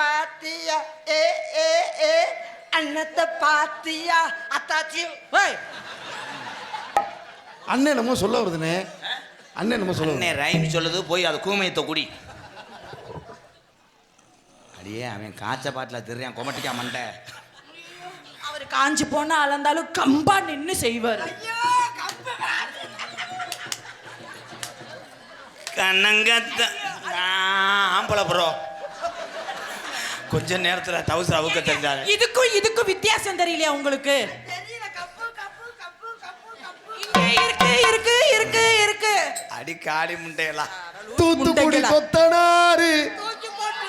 பாத்தியா? ஏ ஏ ஏ. அன்னத்தை பாத்தியா? அத்தாச்சி ஏய் அண்ணன் என்னமோ சொல்ல வருதுண்ணே அண்ணன் என்னமோ சொல்ல வருது. அண்ணே ரைம் சொல்லுது போய் அது கூமையத்தை குடி. அடியே அவன் காய்ச்ச பாட்டில் திருறான் கொமட்டிக்கா மண்டை அவர் காஞ்சி போனா அளந்தாலும் கம்பா நின்னு செய்வாரு. கண்ணங்கத்த ஆம்பளை ப்ரோ கொஞ்ச நேரத்துல தவுசு அவுக்க தெரிஞ்சாரு. இதுக்கும் இதுக்கும் வித்தியாசம் தெரியலையா உங்களுக்கு? தெரியல கப்பு கப்பு கப்பு கப்பு கப்பு. இங்க இருக்கு இருக்கு இருக்கு இருக்கு. அடி காடி முண்டையெல்லாம் தூத்துக்குடி? கொத்தனாரு தூக்கி போட்டு.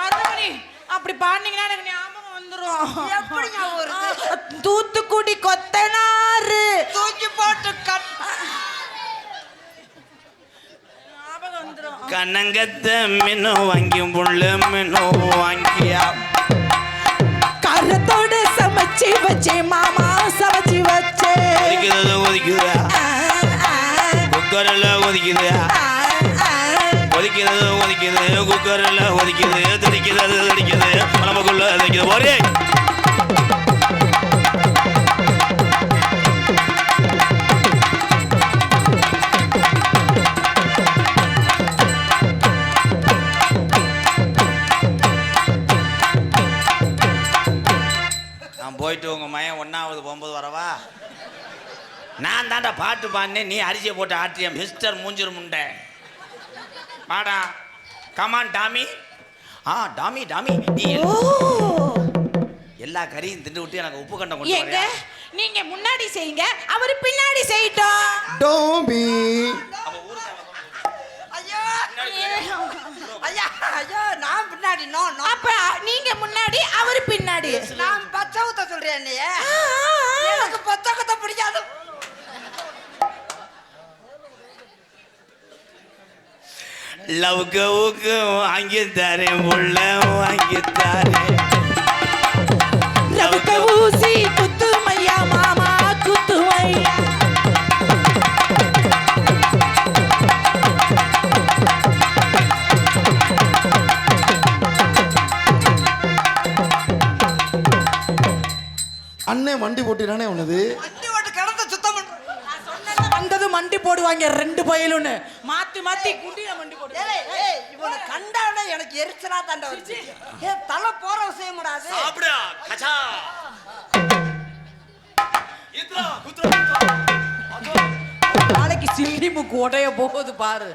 மருதமணி அப்படி பாடினீங்கன்னா எனக்கு ஞாபகம் வருது? தூத்துக்குடி கொத்தனாரு தூக்கி போட்டு கட் கண்ணங்கத்த மின்னு வாங்கி புள்ள மின்னு வாங்கியா? கரத்தோட சமைச்சு வச்சே மாமா சமைச்சு வச்சே. ஒதிக்குது? ஒதிக்குதா குக்கரில் ஒதிக்குதா. ஒதிக்கிறது ஒதிக்குது குக்கரில் ஒதிக்குது திடிக்குது அது திடிக்குது குழம்புக்குள்ள திடிக்குது ஒரே நான் போயிட்டு உங்க மயன் ஒன்னாவது போகும்போது வரவா? நான் தாண்டா பாட்டு பாடினேன். நீ அரிசியை போட்டு ஆட்டிய மிஸ்டர் மூஞ்சிரு முண்டை வாடா. கமான் டாமி ஆ டாமி டாமி நீ ஓ. எல்லா கறியும் திண்டு விட்டு எனக்கு உப்பு கண்டம் கொண்டு எங்க? நீங்க முன்னாடி செய்யுங்க அவரு பின்னாடி செய்யட்டும். டோம்பி ஐயோ ஐயா ஐயோ நான் பின்னாடி நோ நோ. அப்ப நீங்க முன்னாடி அவரு பின்னாடி. நான் பச்சை ஊத்த சொல்றேன் நீ. எனக்கு பச்சை பிடிக்காது. லவ்க்கு ஊக்கு வாங்கி தரேன் புள்ள வாங்கி தரேன். ஊசி அண்ணன் வண்டி போட்டினானே உனது? வண்டி ஓட்டு கிடத்த சுத்தம் பண்றேன் நான் சொன்னது வந்தது மண்டி போடுவாங்க ரெண்டு பயலுன்னு. மாத்தி மாத்தி குண்டில மண்டி போடு ஏய், ஏய், இவனை கண்டாலே எனக்கு எரிச்சலா தாண்ட வருது. ஏ தலை போற விஷயம் கூடாது சாப்பிடா கச்சா நாளைக்கு சில்லி முக்கு உடைய போகுது பாரு.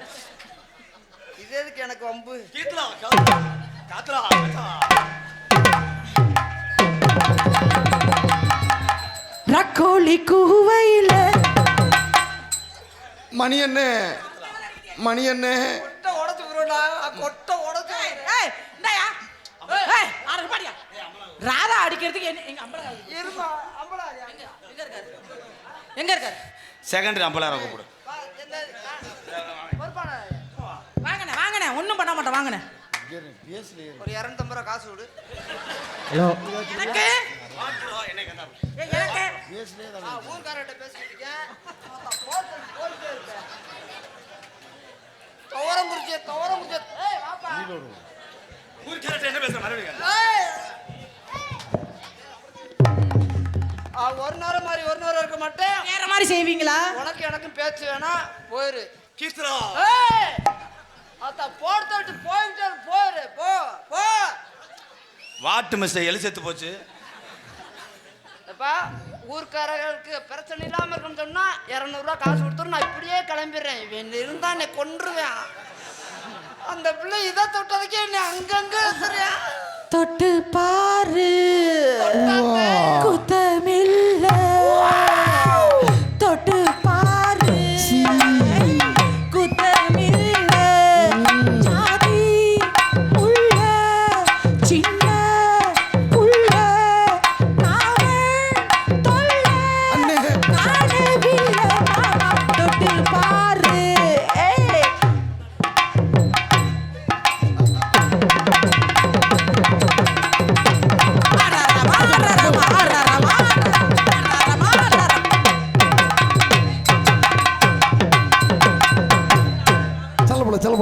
இது எதுக்கு எனக்கு வம்பு? கீத்ரா காத்ரா. உடச்சு ஏய் இந்தாயா. ஏய் ஆறு பாடியா ராதா அடிக்கிறதுக்கு என்ன எங்க இருக்காரு? எங்க இருக்காரு? செகண்ட் அம்பலார கூப்பிடு பொறுப்பான வாங்கண்ணே வாங்கண்ணே ஒண்ணும் பண்ண மாட்டேன் வாங்கண்ணே ஒரு இரநூத்தம்பது ரூபா காசு விடு ஏய், எனக்கு ஆ, ஊர்க்காரர்கிட்ட பேசிட்டு இருக்கேன் துவரம் குறிச்சி துவரம் குறிச்சி. வாப்பா. என்ன பேசுற மறுபடியும் ஒரு நேரம் மாதிரி ஒரு நேரம் இருக்க மாட்டேன். வேற மாதிரி செய்வீங்களா? உனக்கு எனக்கும் பேச்சு வேணாம் போயிரு. கீத்ரா ஏய் அத்த போட்டு போயிட்டு போயிரு போ போ. வாட்டு மிஸ் எலி செத்து போச்சு. எப்பா ஊர்க்காரர்களுக்கு பிரச்சனை இல்லாம இருக்குன்னு சொன்னா இரநூறுவா காசு கொடுத்துரு நான் இப்படியே கிளம்பிடுறேன். இவன் இருந்தா என்னை கொன்றுவேன். அந்த பிள்ளை இதை தொட்டதுக்கே என்னை அங்கங்க தொட்டு பாரு. குத்தமில்ல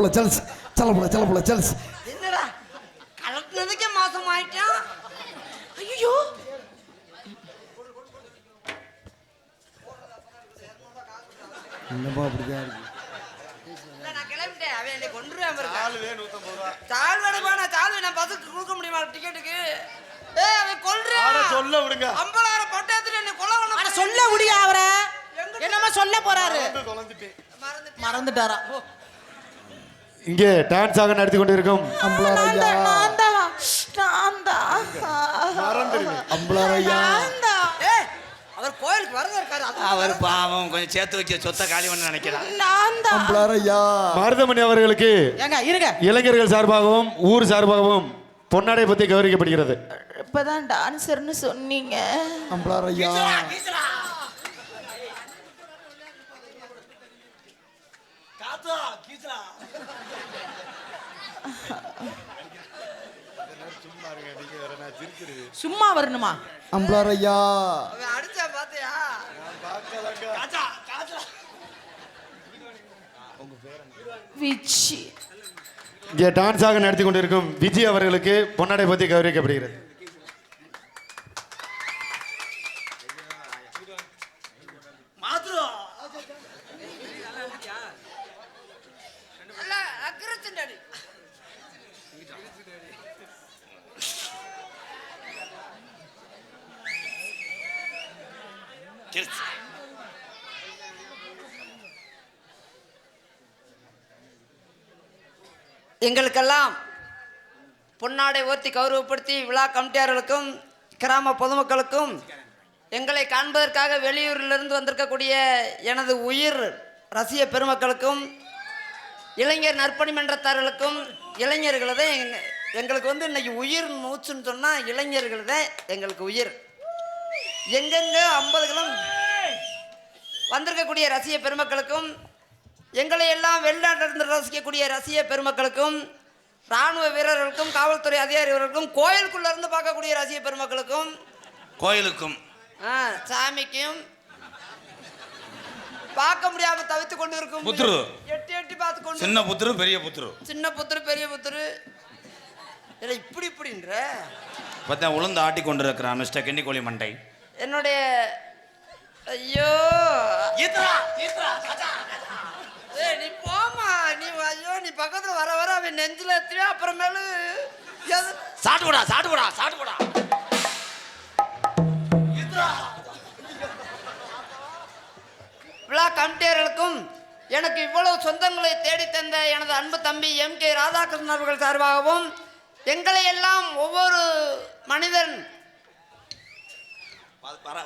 சல்ல போல சல்ல சல்ஸ் சல்ல போல சல்ல போல சல்ஸ் கட்டினதுக்கே மாசம் ஆயிட்டான் ஐயோ என்னப்பா அப்படிதான் இருக்கு முடியுமா சொல்ல விடுங்க சொல்ல முடியா அவரை என்னமா சொல்ல போறாரு மறந்துட்டாரா ஓ. இங்கே டான்ஸ் ஆக நடத்தி தான் ஏய் அவர் கோயிலுக்கு வரதா இருக்காரு. அவர் பாவம் கொஞ்சம் சேர்த்து வச்ச சொத்தை காலி பண்ண நினைக்கிறான் மருதமணி அவர்களுக்கு ஏங்க இருங்க. இளைஞர்கள் சார்பாகவும் ஊர் சார்பாகவும் பொன்னாடை பற்றி கௌரவிக்கப்படுகிறது. இப்பதான் டான்சர்னு சொன்னீங்க. அம்பலார் ஐயா சும்மா வரணுமா? அம்பலார் ஐயா அவன் அடிச்சா பாத்தியா? விச்சி இங்கே டான்ஸ் ஆக நடத்தி கொண்டிருக்கும் விஜய் அவர்களுக்கு பொன்னாடை பற்றி கௌரவிக்கப்படுகிறது. எங்களுக்கெல்லாம் பொன்னாடை ஓர்த்தி கௌரவப்படுத்தி விழா கமிட்டியார்களுக்கும் கிராம பொதுமக்களுக்கும் எங்களை காண்பதற்காக வெளியூரிலிருந்து வந்திருக்கக்கூடிய எனது உயிர் ரசிக பெருமக்களுக்கும் இளைஞர் நற்பணி மன்றத்தார்களுக்கும் இளைஞர்கள் தான் எங்களுக்கு வந்து இன்னைக்கு உயிர் மூச்சுன்னு சொன்னால் இளைஞர்கள் தான் எங்களுக்கு உயிர். எங்கெங்க ஐம்பது கிலோ வந்திருக்கக்கூடிய ரசிக பெருமக்களுக்கும் எங்களை எல்லாம் வெளிநாட்டிலிருந்து ரசிக்கக்கூடிய ரசிக பெருமக்களுக்கும் ராணுவ வீரர்களுக்கும் காவல்துறை அதிகாரிகளுக்கும் கோயிலுக்குள்ள இருந்து பார்க்கக்கூடிய ரசிக பெருமக்களுக்கும் கோயிலுக்கும். ஆ, சாமிக்கும் பார்க்க முடியாம தவித்து கொண்டு இருக்கும் புத்துரு. எட்டி எட்டி பார்த்து கொண்டு சின்ன புத்துரு பெரிய புத்துரு. சின்ன புத்துரு பெரிய புத்துரு. இல்லை இப்படி இப்படின்ற. பார்த்தா உளுந்து ஆட்டி கொண்டு இருக்கிறான் மிஸ்டர் கிண்டிக்கோழி மண்டை. என்னுடைய ஐயோ. ஏய் நீ போமா நீ ஐயோ நீ பக்கத்துல வர வர அவன் நெஞ்சில எத்தியா அப்புறமேலு எது- சாட்டு போடா சாட்டு போடா சாட்டு போடா விழா கமிட்டியர்களுக்கும் எனக்கு இவ்வளவு சொந்தங்களை தேடி தந்த எனது அன்பு தம்பி எம் கே ராதாகிருஷ்ணன் அவர்கள் சார்பாகவும் எங்களை எல்லாம் ஒவ்வொரு மனிதன்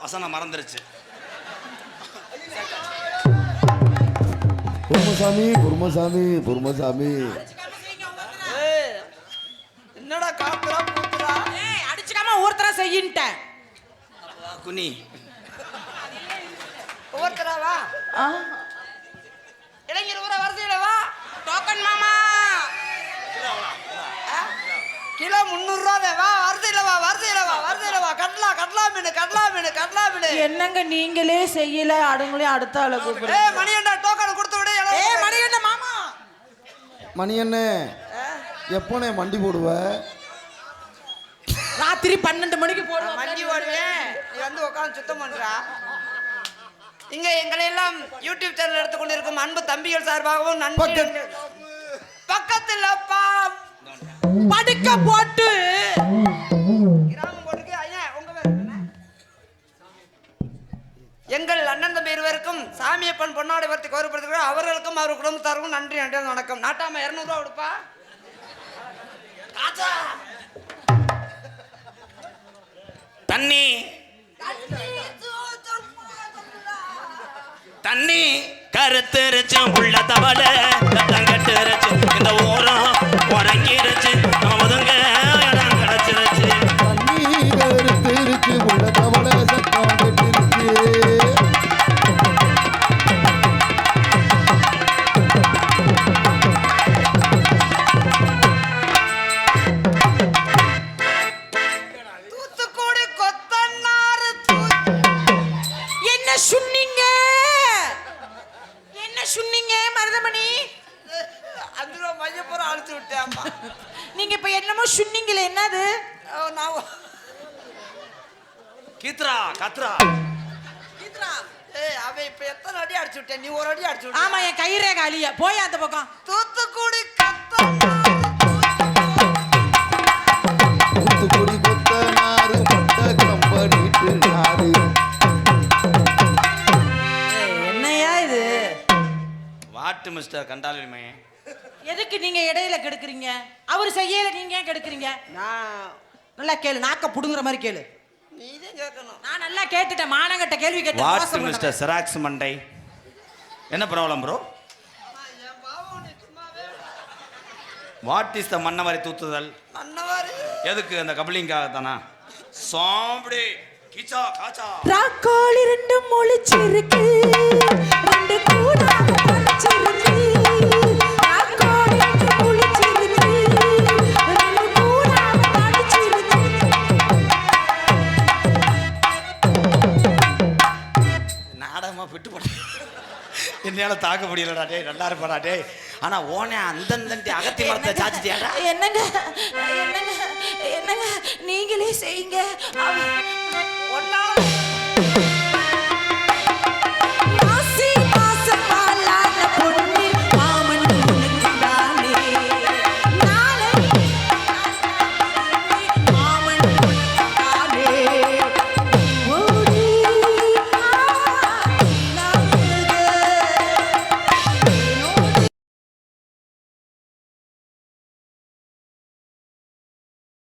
வசனம் மறந்துருச்சு. பொறுமசாமி பொறுமசாமி பொறுமசாமி என்னடா காத்துறா பூத்துறா? ஏய் அடிச்சுக்காம ஒவ்வொருத்தரா செய்யின்ட்டேன் குனி. ஒவ்வொருத்தரா வா இளைஞர் ஊர வருதையில வா டோக்கன் மாமா ஆ? கிலோ முந்நூறுரூவா வா வருதையில வா வருதையில வா வருதையில வா. கடலா கடலா மீன் கடலா மீன் கடலா மீன். என்னங்க நீங்களே செய்யல? அடுங்களையும் அடுத்த ஆளை கூப்பிடுறேன் ஏய் மணியண்டா டோக்கன் கொடுத்து விடு. ஏய் மணிகண்ட மாமா. மணி அண்ணே எப்போனே மண்டி போடுவ? ராத்திரி பன்னெண்டு மணிக்கு போடுவோம் வண்டி ஓடுவேன். நீ வந்து உட்காந்து சுத்தம் பண்றா. இங்க எங்களை எல்லாம் யூடியூப் சேனல் எடுத்துக்கொண்டிருக்கும் அன்பு தம்பிகள் சார்பாகவும் நன்றி. பக்கத்து- பக்கத்துல படுக்க போட்டு. எங்கள் அண்ணன் தம்பி இருவருக்கும் சாமியப்பன் பொன்னாடை வர்த்தி கௌரவப்படுத்துகிறோம் அவர்களுக்கும் அவர் குடும்பத்தாருக்கும் நன்றி நன்றி வணக்கம். நாட்டாம இரநூறுவா கொடுப்பா. தண்ணி. தண்ணி. கருத்துருச்சு உள்ள தவளை. கட்டுருச்சு இந்த ஊரம் உறங்கிருச்சு. மருதமணி அஞ்சு ரூபா மையப்புறம் அழுத்து விட்டேன் நீங்க இப்ப என்னமோ சொன்னீங்களே என்னது? நான் ஒ- கீத்ரா கத்ரா. ஏய் அவன் இப்ப எத்தனை அடி அடிச்சு விட்டேன்? நீ ஒரு அடி அடிச்சு விட்ட ஆமா என் கயிறே காலியா. போய் அந்த பக்கம். தூத்துக்குடி கத்தம் வாட்டு மிஸ்டர் கண்டாலுமே. எதுக்கு நீங்க இடையில கெடுக்குறீங்க? அவர் செய்யல நீங்க ஏன் கெடுக்குறீங்க? நான் நல்லா கேளு நாக்க புடுங்குற மாதிரி கேளு. நீ தான் கேட்கணும். நான் நல்லா கேட்டுட்டேன் மானங்கட்ட கேள்வி கேட்டேன் மோசம் பண்ணவன். மிஸ்டர் செராக்ஸ் மண்டை என்ன problem bro what is the மன்னவரை தூத்துதல்? மன்னவாரு. எதுக்கு அந்த கபலிங்காக தானா சாம்பிடி கீச்சா காச்சா. ராக்கோழி ரெண்டும் முழிச்சிருக்கு ரெண்டு கூடாக என்னால தாக்க முடியலடா டேய் நல்லா இருப்பாடா டேய். ஆனா ஓனே அந்தந்த அகத்தி மரத்தை சாச்சிட்டியாடா என்னங்க? என்னங்க? என்னங்க? நீங்களே செய்யுங்க.